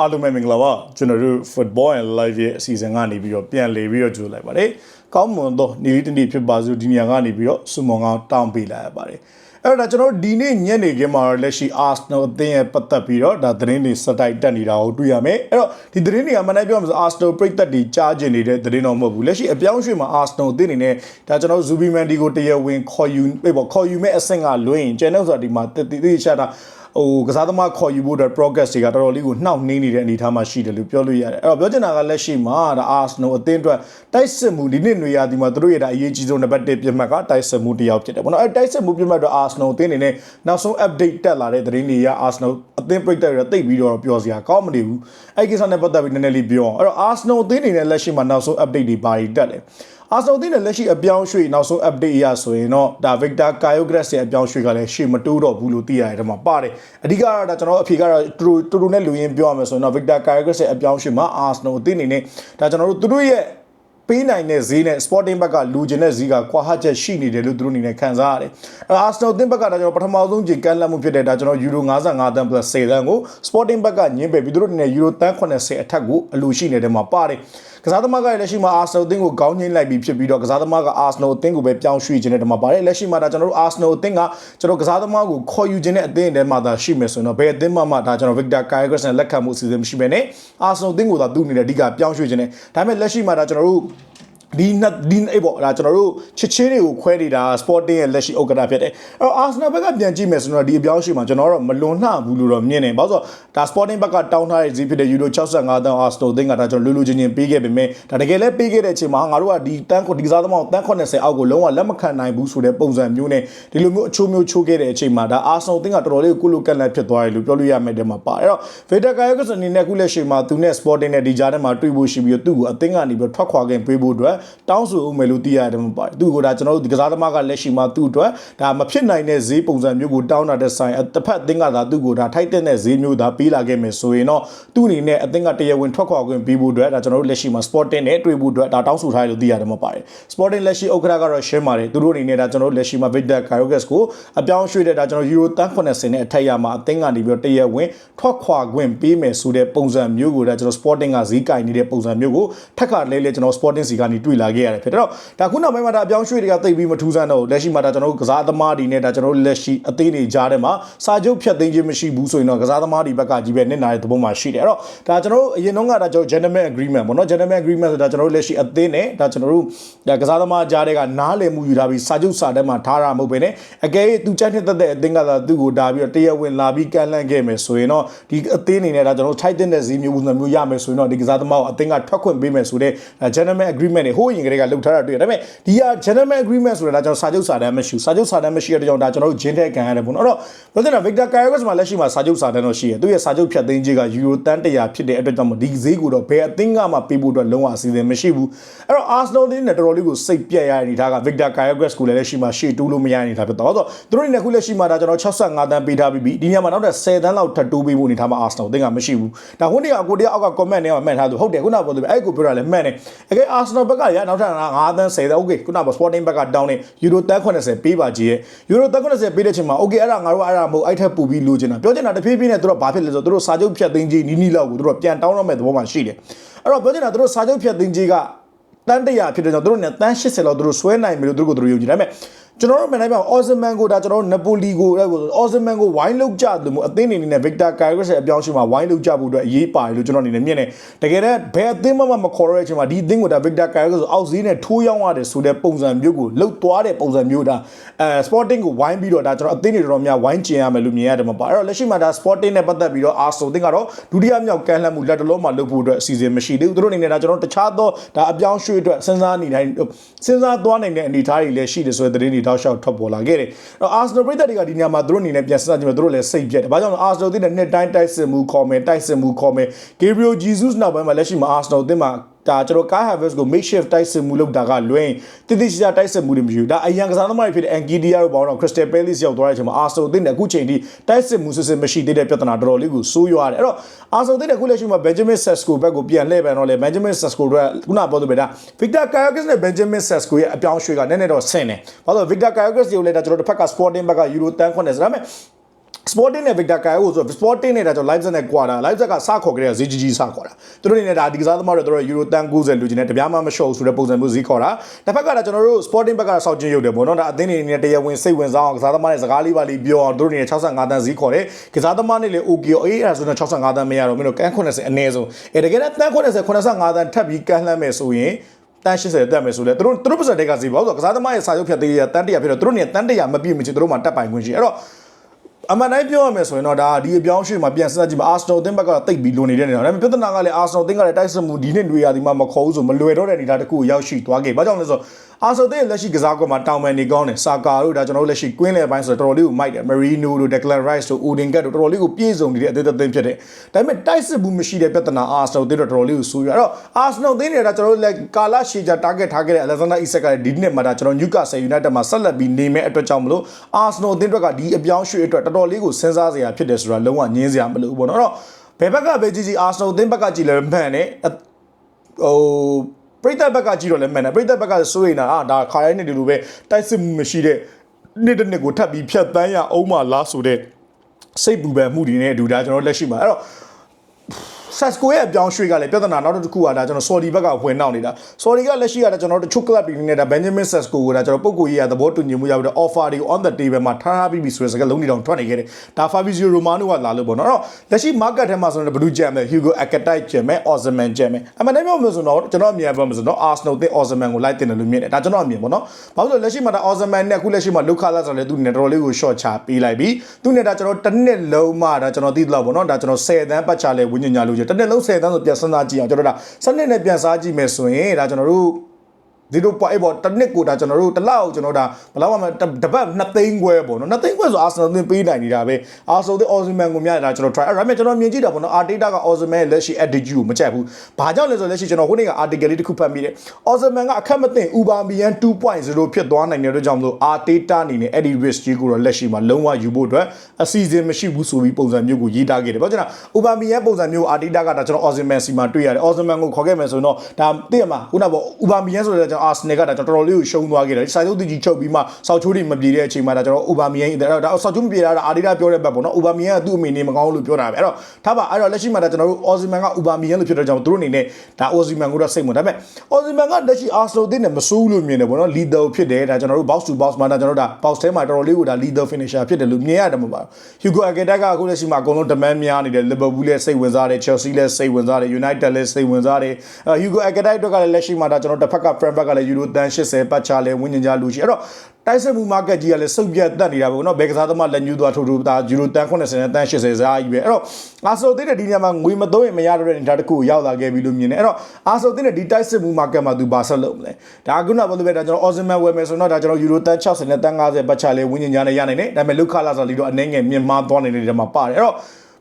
အားလုံးပဲမင်္ဂလာပါကျွန်တော်တို့ football and live ရဲ့အစီအစဉ်ကနေပြီးတော့ပြန်လည်ပြီးတော့ကြိုလိုက်ပါတယ်ကောင်းမွန်သောနေ့လေးတစ်နေ့ဖြစ်ပါစို့ဒီနေရာကနေပြီးတော့စုမုံကောင်းတောင်းပေးလိုက်ရပါတယ်အဲ့တော့ကျွန်တော်တို့ဒီနေ့ညနေခင်းမှာတော့လက်ရှိ Arsenal အသင်းရဲ့ပတ်သက်ပြီးတော့ဒါသတင်းတွေစတိုက်တက်နေတာကိုတွေ့ရမယ်အဲ့တော့ဒီသတင်းတွေကမနေ့ပြောမှဆို Arsenal ပြိသက်တွေကြားကျင်နေတဲ့သတင်းတော့မဟုတ်ဘူးလက်ရှိအပြောင်းအရွှေ့မှာ Arsenal အသင်းအနေနဲ့ဒါကျွန်တော်တို့ Zubimendi ကိုတရားဝင်ခေါ်ယူပေါ့ခေါ်ယူမဲ့အဆင့်ကလွှဲရင်ကျန်တဲ့ဆိုတာဒီမှာတည်တည်ချတာ ဟိုကစားသမားခေါ်ယူဖို့အတွက် progress တွေကတော်တော်လေးကိုနှောင့်နှေးနေတဲ့အနေအထားမှာရှိတယ်လို့ပြောလို့ရတယ်အဲ့တော့ပြောချင်တာကလက်ရှိမှာဒါ Arsenal အသင်းအတွက်တိုက်စစ်မှုဒီနေ့နေရာဒီမှာသူတို့ရဲ့ဒါအရေးကြီးဆုံးနံပါတ်1ပြတ်မှတ်ကတိုက်စစ်မှုတစ်ယောက်ဖြစ်တယ်ပေါ့နော်အဲ့တိုက်စစ်မှုပြတ်မှတ်တော့ Arsenal အသင်းအနေနဲ့နောက်ဆုံး update တက်လာတဲ့သတင်းတွေရ Arsenal အသင်းပြိတ္တတွေတိတ်ပြီးတော့ပြောစရာကောင်းမနေဘူးအဲ့ကိစ္စနဲ့ပတ်သက်ပြီးနည်းနည်းလေးပြောအောင်အဲ့တော့ Arsenal အသင်းအနေနဲ့လက်ရှိမှာနောက်ဆုံး update တွေဘာတွေတက်လဲအာဆင်နယ်တင်းနဲ့လက်ရှိအပြောင်းရွှေ့နောက်ဆုံး update အရဆိုရင်တော့ဒါ Victor Kyogres ရဲ့အပြောင်းရွှေ့ကလည်းရှေ့မတိုးတော့ဘူးလို့သိရတယ်ဒီမှာပါတယ်အဓိကတော့ဒါကျွန်တော်အဖြေကတော့တူတူတူနဲ့လူရင်းပြောရမယ်ဆိုရင်တော့ Victor Kyogres ရဲ့အပြောင်းရွှေ့မှာ Arsenal အသင်းအနေနဲ့ဒါကျွန်တော်တို့သူတို့ရဲ့ပေးနိုင်တဲ့ဈေးနဲ့ Sporting ဘက်ကလူကျင်တဲ့ဈေးကကွာဟချက်ရှိနေတယ်လို့သူတို့အနေနဲ့ခံစားရတယ်။အဲ Arsenal အသင်းဘက်ကဒါကျွန်တော်ပထမဆုံးချိန်ကမ်းလှမ်းမှုဖြစ်တဲ့ဒါကျွန်တော် Euro 55တန်း plus 10တန်းကို Sporting ဘက်ကညင်းပယ်ပြီးသူတို့အနေနဲ့ Euro တန်း80အထက်ကိုအလူရှိနေတယ်မှာပါတယ်။ ကစားသမားကလည်းလက်ရှိမှာ Arsenal အသင်းကိုခေါင်းငိမ့်လိုက်ပြီးဖြစ်ပြီးတော့ကစားသမားက Arsenal အသင်းကိုပဲပြောင်းရွှေ့ခြင်းနဲ့တမှာပါတယ်လက်ရှိမှာဒါကျွန်တော်တို့ Arsenal အသင်းကကျွန်တော်ကစားသမားကိုခေါ်ယူခြင်းနဲ့အသင်းထဲမှာဒါရှိမယ်ဆိုရင်တော့ဘယ်အသင်းမှမှဒါကျွန်တော် Victor Kyogres နဲ့လက်ခံမှုအစီအစဉ်မရှိဘဲနဲ့ Arsenal အသင်းကိုသာသူ့အနေနဲ့အဓိကပြောင်းရွှေ့ခြင်းနဲ့ဒါပေမဲ့လက်ရှိမှာဒါကျွန်တော်တို့ ဒီနှစ်ဒီအေးပေါ့ဒါကျွန်တော်တို့ချစ်ချင်းတွေကိုခွဲနေတာ Sporting ရဲ့လက်ရှိဥက္ကဋ္ဌဖြစ်တယ်အဲ့တော့ Arsenal ဘက်ကပြန်ကြည့်မယ်ဆိုတော့ဒီအပြောင်းအရွှေ့မှာကျွန်တော်တို့မလွန်နှဘူးလို့တော့မြင်နေဘာလို့ဆိုတော့ဒါ Sporting ဘက်ကတောင်းထားတဲ့ဈေးဖြစ်တဲ့ Euro 65တန်း Arsenal သင်းကဒါကျွန်တော်လူလူချင်းချင်းပေးခဲ့ပေမဲ့ဒါတကယ်လည်းပေးခဲ့တဲ့အချိန်မှာငါတို့ကဒီတန်းဒီကစားသမားကိုတန်း80အောက်ကိုလုံးဝလက်မခံနိုင်ဘူးဆိုတဲ့ပုံစံမျိုးနဲ့ဒီလိုမျိုးအချိုးမျိုးချိုးခဲ့တဲ့အချိန်မှာဒါ Arsenal သင်းကတော်တော်လေးကိုကုလိုကက်လက်ဖြစ်သွားတယ်လို့ပြောလို့ရမယ်တဲ့မှာပါအဲ့တော့ Victor Kyogres အနေနဲ့အခုလက်ရှိမှာသူနဲ့ Sporting နဲ့ဒီကြားထဲမှာတွေ့ဖို့ရှိပြီးတော့သူ့ကိုအသင်းကနေပြီးထွက်ခွာခင်ပေးဖို့အတွက်တောင်းဆိုဦးမယ်လို့သိရတယ်မှာပါတယ်သူ့ကိုဒါကျွန်တော်တို့ဒီကစားသမားကလက်ရှိမှာသူ့အတွက်ဒါမဖြစ်နိုင်တဲ့ဈေးပုံစံမျိုးကိုတောင်းတာတဲ့ဆိုင်တစ်ဖက်အသင်းကသာသူ့ကိုဒါထိုက်တဲ့ဈေးမျိုးသာပေးလာခဲ့မယ်ဆိုရင်တော့သူ့အနေနဲ့အသင်းကတရားဝင်ထွက်ခွာခွင့်ပေးဖို့အတွက်ဒါကျွန်တော်တို့လက်ရှိမှာ Sporting နဲ့တွေ့ဖို့အတွက်ဒါတောင်းဆိုထားတယ်လို့သိရတယ်မှာပါတယ် Sporting လက်ရှိဥက္ကဋ္ဌကတော့ရှင်းပါတယ်သူတို့အနေနဲ့ဒါကျွန်တော်တို့လက်ရှိမှာ Victor Kyogres ကိုအပြောင်းရွှေ့တဲ့ဒါကျွန်တော် Euro 180နဲ့အထက်ရမှာအသင်းကနေပြီးတော့တရားဝင်ထွက်ခွာခွင့်ပေးမယ်ဆိုတဲ့ပုံစံမျိုးကိုဒါကျွန်တော် Sporting ကဈေးကင်နေတဲ့ပုံစံမျိုးကိုထက်ခါလဲလဲကျွန်တော် Sporting စီကနေတွေ့လာခဲ့ရတယ်ဖြစ်တော့ဒါခုနောက်ပိုင်းမှာဒါအပြောင်းရွှေ့တွေကတိတ်ပြီးမထူးဆန်းတော့လက်ရှိမှာဒါကျွန်တော်တို့ကစားသမားတွေနဲ့ဒါကျွန်တော်တို့လက်ရှိအသေးတွေကြားထဲမှာစာချုပ်ဖြတ်သိမ်းခြင်းမရှိဘူးဆိုရင်တော့ကစားသမားတွေဘက်ကကြီးပဲနစ်နာတဲ့သဘောမှာရှိတယ်အဲ့တော့ဒါကျွန်တော်တို့အရင်တော့ကဒါကျွန်တော် gentleman agreement ပေါ့နော် gentleman agreement ဆိုတာကျွန်တော်တို့လက်ရှိအသေးနဲ့ဒါကျွန်တော်တို့ဒါကစားသမားကြားထဲကနားလည်မှုယူထားပြီးစာချုပ်စာတမ်းမှာထားတာမဟုတ်ဘဲနဲ့အကယ်၍သူကြိုက်တဲ့တဲ့အသင်းကသာသူ့ကိုဒါပြီးတော့တရားဝင်လာပြီးကန်လန့်ခဲ့မယ်ဆိုရင်တော့ဒီအသင်းအနေနဲ့ဒါကျွန်တော်တို့ထိုက်တဲ့ဈေးမျိုးပုံစံမျိုးရမယ်ဆိုရင်တော့ဒီကစားသမားကိုအသင်းကထွက်ခွင့်ပေးမယ်ဆိုတဲ့ gentleman agreement တွေဟိုးရင်ကလေးကလုပ်ထားတာတွေ့တယ်ဒါပေမဲ့ဒီက gentleman agreement ဆိုတာဒါကျွန်တော်စာချုပ်စာတမ်းမရှိဘူးစာချုပ်စာတမ်းမရှိတဲ့ကြောင့်ဒါကျွန်တော်တို့ဂျင်းတဲ့ကန်ရတယ်ပေါ့နော်အဲ့တော့ပြောချင်တာ Victor Kyogres မှာလက်ရှိမှာစာချုပ်စာတမ်းတော့ရှိရသူရဲ့စာချုပ်ဖြတ်သိမ်းခြင်းက Euro တန်း100ဖြစ်တဲ့အတွက်ကြောင့်ဒီဈေးကိုတော့ဘယ်အသင်းကမှပေးဖို့အတွက်လုံးဝအစီအစဉ်မရှိဘူးအဲ့တော့ Arsenal တင်းနဲ့တော်တော်လေးကိုစိတ်ပြက်ရတဲ့အနေထားက Victor Kyogres ကိုလည်းလက်ရှိမှာရှေ့တိုးလို့မရတဲ့အနေထားဖြစ်တော့ဆိုတော့သူတို့အနေနဲ့ခုလက်ရှိမှာဒါကျွန်တော်65တန်းပေးထားပြီးပြီဒီညမှာနောက်တဲ့10တန်းလောက်ထပ်တိုးပေးဖို့အနေထားမှာ Arsenal တင်းကမရှိဘူးဒါဟိုနေ့ကကိုတည်းအောက်က comment ထဲမှာမှတ်ထားသူဟုတ်တယ်ခုနကပြောသူအဲ့ကိုပြောတာလည်းမှန်တယ်အကဲ Arsenal ဘက်ကရနောက်ထပ်5တန်း10တန်း okay ခုနက Sporting ဘက်ကတောင်းနေ Euro တန်း80ပေးပါကြီးရဲ့ Euro တန်း80ပေးတဲ့ချိန်မှာ okay အဲ့ဒါငါတို့အဲ့ဒါမဟုတ်အဲ့ထက်ပိုပြီးလိုချင်တာပြောချင်တာတဖြည်းဖြည်းနဲ့သူတို့ဘာဖြစ်လဲဆိုတော့သူတို့စာချုပ်ဖြတ်သိမ်းကြီးနီးနီးလောက်ကိုသူတို့ပြန်တောင်းရမယ့်သဘောမှရှိတယ်အဲ့တော့ပြောချင်တာသူတို့စာချုပ်ဖြတ်သိမ်းကြီးကတန်း100ဖြစ်တဲ့ကြောင့်သူတို့နဲ့တန်း80လောက်သူတို့ဆွဲနိုင်မယ်လို့သူတို့ကသူတို့ယုံကြည်တယ်ဒါပေမဲ့ ကျွန်တော်တို့မနိုင်ပါအော်စမန်ကိုဒါကျွန်တော်တို့နပိုလီကိုအော်စမန်ကိုဝိုင်းလောက်ကြတယ်မို့အသင်းနေနဲ့ဗစ်တာကာရက်ရဲ့အပြောင်းအရွှေ့မှာဝိုင်းလောက်ကြဖို့အတွက်အရေးပါတယ်လို့ကျွန်တော်အနေနဲ့မြင်တယ်တကယ်တမ်းဘယ်အသင်းမှမခေါ်ရတဲ့အချိန်မှာဒီအသင်းကိုဒါဗစ်တာကာရက်ဆိုအောက်ဈေးနဲ့ထိုးရောက်ရတယ်ဆိုတဲ့ပုံစံမျိုးကိုလှုပ်သွားတဲ့ပုံစံမျိုးဒါအဲ Sporting ကိုဝိုင်းပြီးတော့ဒါကျွန်တော်အသင်းတွေတော်တော်များဝိုင်းကျင်ရမယ်လို့မြင်ရတယ်မှာပါအဲ့တော့လက်ရှိမှာဒါ Sporting နဲ့ပတ်သက်ပြီးတော့ Arsenal အသင်းကတော့ဒုတိယမြောက်ကမ်းလှမ်းမှုလက်တလုံးမှာလုပ်ဖို့အတွက်အစီအစဉ်မရှိသေးဘူးသူတို့အနေနဲ့ဒါကျွန်တော်တခြားသောဒါအပြောင်းရွှေ့အတွက်စဉ်းစားနေတိုင်းစဉ်းစားသွားနိုင်တဲ့အနေအထားတွေလည်းရှိတယ်ဆိုတဲ့သတင်းတွေတောက်လျှောက်ထွက်ပေါ်လာခဲ့တယ်။အဲ့တော့ Arsenal ပြည်သက်တွေကဒီညမှာသူတို့အနေနဲ့ပြန်စဉ်းစားကြည့်မယ်သူတို့လည်းစိတ်ပြက်တယ်။ဘာကြောင့်လဲ Arsenal တင်တဲ့နှစ်တိုင်းတိုက်စစ်မှုခေါ်မယ်တိုက်စစ်မှုခေါ်မယ် Gabriel Jesus နောက်ပိုင်းမှာလက်ရှိမှာ Arsenal တင်မှာ ဒါကျွန်တော် Kai Havertz ကို makeshift တိုက်စစ်မှုလုပ်တာကလွင်တိတိကျကျတိုက်စစ်မှုတွေမရှိဘူးဒါအရန်ကစားသမားတွေဖြစ်တဲ့ Angidia တို့ဘောင်းတော့ Crystal Palace ရောက်သွားတဲ့အချိန်မှာ Arsenal တင်တဲ့အခုချိန်ထိတိုက်စစ်မှုစစ်စစ်မရှိသေးတဲ့ပြဿနာတော်တော်လေးကိုစိုးရွားတယ်အဲ့တော့ Arsenal တင်တဲ့အခုလက်ရှိမှာ Benjamin Sesko ဘက်ကိုပြန်လှည့်ပြန်တော့လေ Benjamin Sesko တို့ကခုနပြောသူပဲဒါ Victor Kyogres နဲ့ Benjamin Sesko ရဲ့အပြောင်းရွှေ့ကနည်းနည်းတော့ဆင်တယ်ဘာလို့ Victor Kyogres ကိုလည်းဒါကျွန်တော်တစ်ဖက်က Sporting ဘက်က Euro 10ခွနဲ့ဆိုဒါပေမဲ့ Sporting နဲ့ Victor Kayo ဆိုတော့ Sporting နဲ့ဒါကြောင့် live set နဲ့ကွာတာ live set ကစခေါ်ကြတဲ့ဈေးကြီးကြီးစခေါ်တာသူတို့အနေနဲ့ဒါဒီကစားသမားတွေတို့ Euro တန်90လူချင်းနဲ့တပြားမှမရှုံဆိုတဲ့ပုံစံမျိုးဈေးခေါ်တာတစ်ဖက်ကကျွန်တော်တို့ Sporting ဘက်ကစောက်ချင်းရုပ်တယ်ပေါ့နော်ဒါအသင်းတွေအနေနဲ့တရားဝင်စိတ်ဝင်စားအောင်ကစားသမားတွေစကားလေးပါလေးပြောအောင်သူတို့အနေနဲ့65တန်းဈေးခေါ်တယ်ကစားသမားတွေလည်း okay အေးအဲ့ဒါဆိုတော့65တန်းမရတော့မင်းတို့ကန်း80အနည်းဆုံးအဲတကယ်တော့တန်း80 85တန်းထပ်ပြီးကန်းလှမ်းမယ်ဆိုရင်တန်း80တက်မယ်ဆိုလဲသူတို့သူတို့ပတ်စံတွေကစီပါဆိုတော့ကစားသမားရဲ့စာရုပ်ဖြတ်သေးရတန်း100ဖြစ်တော့သူတို့နေတန်း100မပြည့်မချင်းသူတို့မှတက်ပိုင်ခွင့်ရှိအဲ့တော့ အမှန်တိုင်းပြောရမယ်ဆိုရင်တော့ဒါဒီအပြောင်းအရွှေ့မှာပြန်ဆက်ကြည့်မှာအာစနယ်အသင်းဘက်ကတိတ်ပြီးလွန်နေတဲ့နေတော့ဒါပေမဲ့ပြဿနာကလည်းအာစနယ်အသင်းကလည်းတိုက်စစ်မှုဒီနှစ်တွေရာဒီမှာမခေါ်ဘူးဆိုမလွယ်တော့တဲ့အနေအထားတစ်ခုကိုရောက်ရှိသွားခဲ့။ဘာကြောင့်လဲဆိုတော့အာစနယ်အသင်းလက်ရှိကစားကွက်မှာတောင်ပန်နေကောင်းတယ်။ဆာကာတို့ဒါကျွန်တော်တို့လက်ရှိကွင်းလေပိုင်းဆိုတော့တော်တော်လေးကိုမိုက်တယ်။ Marino တို့ Declan Rice တို့ Odegaard တို့တော်တော်လေးကိုပြည့်စုံနေတဲ့အသင်းတစ်သင်းဖြစ်တယ်။ဒါပေမဲ့တိုက်စစ်မှုမရှိတဲ့ပြဿနာအာစနယ်အသင်းတော့တော်တော်လေးကိုဆိုးရ။အဲ့တော့အာစနယ်အသင်းတွေကကျွန်တော်တို့လက်ကာလာရှေဂျာ target ထားခဲ့တဲ့ Alexander Isak ကလည်းဒီနှစ်မှာဒါကျွန်တော် Newcastle United မှာဆက်လက်ပြီးနေမဲ့အတွက်ကြောင့်မလို့အာစနယ်အသင်းတွေကဒီအပြောင်းရွှေ့အတွက်တော်တော်လေးကိုစဉ်းစားစရာဖြစ်တယ်ဆိုတာလုံးဝငင်းစရာမလိုဘူးပေါ့နော်။အဲ့တော့ဘယ်ဘက်ကပဲကြီးကြီးအာစနယ်အသင်းဘက်ကကြည့်လဲမှန်တယ်။ဟို ပရိသတ်ဘက်ကကြည့်တော့လည်းမှန်တယ်ပရိသတ်ဘက်ကစိုးရိမ်တာအာဒါခါတိုင်းနေဒီလိုပဲတိုက်စစ်မှုမရှိတဲ့နေ့တစ်နေ့ကိုထပ်ပြီးဖြတ်တန်းရအောင်မလားဆိုတဲ့စိတ်ပူပန်မှုတွေနဲ့အတူဒါကျွန်တော်လက်ရှိမှာအဲ့တော့ ဆက်ကိုရဲ့အပြောင်းရွှေ့ကလည်းပြဿနာနောက်တစ်ခုကဒါကျွန်တော် Saudi ဘက်ကဝင်နောက်နေတာ Saudi ကလက်ရှိကဒါကျွန်တော်တို့ choke club တွေနဲ့ဒါ Benjamin Sesko ကိုဒါကျွန်တော်ပုံကိုရေးရသဘောတူညီမှုရပြီးတော့ offer တွေ on the table မှာထားထားပြီးပြီဆိုတဲ့စကားလုံးတွေတောင်ထွက်နေခဲ့တယ်ဒါ Fabrizio Romano ကလာလို့ပေါ့နော်အဲ့တော့လက်ရှိ market ထဲမှာဆိုတော့ဘယ်သူကြံမလဲ Hugo Ekitike ကြံမယ် Osimhen ကြံမယ်အမှန်တမ်းပြောလို့ဆိုတော့ကျွန်တော်အမြင်ပြောလို့ဆိုတော့ Arsenal တဲ့ Osimhen ကိုလိုက်တင်တယ်လို့မြင်တယ်ဒါကျွန်တော်အမြင်ပေါ့နော်ဘာလို့လဲလက်ရှိမှာဒါ Osimhen နဲ့အခုလက်ရှိမှာ Luka Lazar လည်းသူနဲ့တော်တော်လေးကို short ချပေးလိုက်ပြီသူနဲ့ဒါကျွန်တော်တစ်နှစ်လုံးမှဒါကျွန်တော်သိသလောက်ပေါ့နော်ဒါကျွန်တော်10တန်းပတ်ချလဲဝิญညာလို့ကျတစ်နှစ်လုံး10တန်းဆိုပြန်စဉ်းစားကြည့်အောင်ကျွန်တော်ဒါစနစ်နဲ့ပြန်စားကြည့်မယ်ဆိုရင်ဒါကျွန်တော်တို့ ဒီလိုပွားအေးပေါ့တစ်နှစ်ကိုဒါကျွန်တော်တို့တစ်လောက်ကျွန်တော်ဒါဘယ်လောက်မှတပတ်2သိန်းခွဲပေါ့နော်2သိန်းခွဲဆိုအာဆနယ်သင်းပေးနိုင်နေတာပဲအာဆနယ်သင်းအော်ဇီမန်ကိုမြတာကျွန်တော် try အဲ့ဒါပေမဲ့ကျွန်တော်မြင်ကြည့်တာပေါ့နော်အာတေတာကအော်ဇီမန်ရဲ့လက်ရှိ attitude ကိုမကြိုက်ဘူးဘာကြောင့်လဲဆိုလက်ရှိကျွန်တော်ခုနေ့က article လေးတစ်ခုဖတ်မိတယ်အော်ဇီမန်ကအခက်မသိဥပါမီယန်2.0ဖြစ်သွားနိုင်တဲ့အတွက်ကြောင့်မလို့အာတေတာအနေနဲ့အဲ့ဒီ risk ကြီးကိုတော့လက်ရှိမှာလုံးဝယူဖို့အတွက်အစီအစဉ်မရှိဘူးဆိုပြီးပုံစံမျိုးကိုရေးထားခဲ့တယ်ပေါ့ကျွန်တော်ဥပါမီယန်ပုံစံမျိုးအာတေတာကဒါကျွန်တော်အော်ဇီမန်စီမှာတွေ့ရတယ်အော်ဇီမန်ကိုခေါ်ခဲ့မယ်ဆိုရင်တော့ဒါသိရမှာခုနကပေါ့ဥပါမီယန်ဆိုတဲ့ကျွန်တော်အာဆနယ်ကဒါကျွန်တော်တော်တော်လေးကိုရှုံးသွားခဲ့တယ်စာချုပ်တကြီးချုပ်ပြီးမှစောက်ချိုးတွေမပြေတဲ့အချိန်မှာဒါကျွန်တော်ဥပါမီယန်ဒါဒါစောက်ချိုးမပြေတာအာဒီတာပြောတဲ့ဘက်ပေါ့နော်ဥပါမီယန်ကသူ့အမေနေမကောင်းလို့ပြောတာပဲအဲ့တော့ထားပါအဲ့တော့လက်ရှိမှာဒါကျွန်တော်တို့အော်ဇီမန်ကဥပါမီယန်လို့ဖြစ်တဲ့ကြောင့်သူတို့အနေနဲ့ဒါအော်ဇီမန်ကိုတော့စိတ်ဝင်ဒါပေမဲ့အော်ဇီမန်ကလက်ရှိအာဆနိုတင်းနဲ့မဆိုးလို့မြင်တယ်ပေါ့နော်လီဒယ်ဖြစ်တယ်ဒါကျွန်တော်တို့ box to box မှာဒါကျွန်တော်တို့ဒါ box ထဲမှာတော်တော်လေးကိုဒါ leader finisher ဖြစ်တယ်လို့မြင်ရတယ်မှာပါ Hugo Ekitike ကအခုလက်ရှိမှာအကုန်လုံး demand များနေတယ် Liverpool လည်းစိတ်ဝင်စားတယ် Chelsea လည်းစိတ်ဝင်စားတယ် United လည်းစိတ်ဝင်စားတယ် Hugo Ekitike တို့ကလည်းလက်ရှိမှာဒါကျွန်တော်တစ်ဖက်က Frankfurt ကလည်း Euro တန်80ပတ်ချလဲဝင်းညင်ကြလူရှိအဲ့တော့တိုက်စစ်မှု market ကြီးကလည်းစုပ်ပြတ်တက်နေတာပေါ့နော်ဘယ်ကစားသမားလက်ညှိုးသွားထိုးထိုးဒါယူရိုတန်80နဲ့တန်80စားကြီးပဲအဲ့တော့အာဆိုသိတဲ့ဒီနေရာမှာငွေမသုံးရင်မရတော့တဲ့အနေအထားတစ်ခုကိုရောက်လာခဲ့ပြီလို့မြင်တယ်အဲ့တော့အာဆိုသိတဲ့ဒီတိုက်စစ်မှု market မှာသူဘာဆက်လုပ်မလဲဒါကခုနကဘယ်လိုပဲဒါကျွန်တော် Osimhen ဝယ်မယ်ဆိုတော့ဒါကျွန်တော်ယူရိုတန်60နဲ့တန်90ပတ်ချလဲဝင်းညင်ညာနဲ့ရနိုင်တယ်ဒါပေမဲ့လုခလာစာလီတော့အနေငယ်မြင်မှားသွားနေတဲ့နေရာမှာပါတယ်အဲ့တော့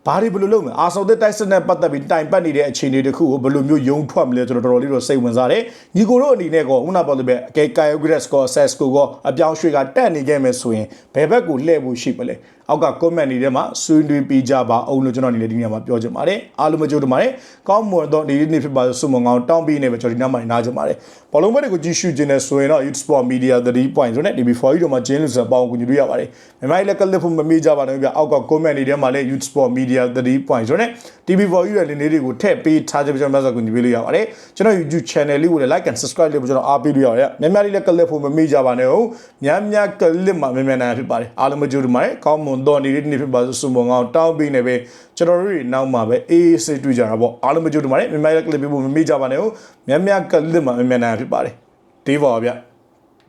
ဘာတွေဘယ်လိုလုပ်မလဲအာဆော်တဲ့တိုက်စစ်နဲ့ပတ်သက်ပြီးတိုင်ပတ်နေတဲ့အခြေအနေတခုကိုဘယ်လိုမျိုးယုံထွက်မလဲကျွန်တော်တော်တော်လေးတော့စိတ်ဝင်စားတယ်ညီကိုတို့အနေနဲ့ကောခုနပြောလို့ပဲအကဲကာယိုဂရက်စ်ကောဆက်စ်ကိုကောအပြောင်းရွှေ့ကတက်နေခဲ့မယ်ဆိုရင်ဘယ်ဘက်ကိုလှည့်ဖို့ရှိမလဲ အောက်က comment တွေထဲမှာဆွေးနွေးပေးကြပါအောင်လို့ကျွန်တော်အနေနဲ့ဒီနေရာမှာပြောချင်ပါတယ်အားလုံးမကြိုးတပါတယ်ကောင်းမွန်တော့ဒီနေ့ဖြစ်ပါဆုမငောင်းတောင်းပေးနေပဲကျွန်တော်ဒီနောက်မှာနားချင်ပါတယ်ဘောလုံးဘက်တွေကိုကြည့်ရှုခြင်းနဲ့ဆိုရင်တော့ Youth Sport Media 3.0နဲ့ DB4 တို့မှာကျင်းလို့ဆိုပေါင်းကူညီလို့ရပါတယ်မြန်မာလည်းကလစ်ဖို့မမေ့ကြပါနဲ့ဗျအောက်က comment တွေထဲမှာလည်း Youth Sport Media 3.0နဲ့ DB4 ရဲ့လင်းလေးတွေကိုထည့်ပေးထားကြပြီးကျွန်တော်များစွာကူညီပေးလို့ရပါတယ်ကျွန်တော် YouTube channel လေးကိုလည်း like and subscribe လေးကိုကျွန်တော်အားပေးလို့ရပါတယ်မြန်မာလည်းကလစ်ဖို့မမေ့ကြပါနဲ့ဟုတ်များများကလစ်မှာမြန်မြန်နိုင်ဖြစ်ပါတယ်အားလုံးမကြိုးတပါတယ်ကောင်းမွန်တော့နေ့နေ့ဖြစ်ပါစုံမငောင်းတောင်းပေးနေပဲကျွန်တော်တို့တွေနောက်မှာပဲအေးအေးဆေးတွေ့ကြတာပေါ့အားလုံးမကြိုးတပါတယ်မြန်မာလည်းကလစ်ပေးဖို့မမေ့ကြပါနဲ့ဟုတ်များများကလစ်မှာမြန်မြန်နိုင်ဖြစ်ပါတယ်ဒေးပါဗျ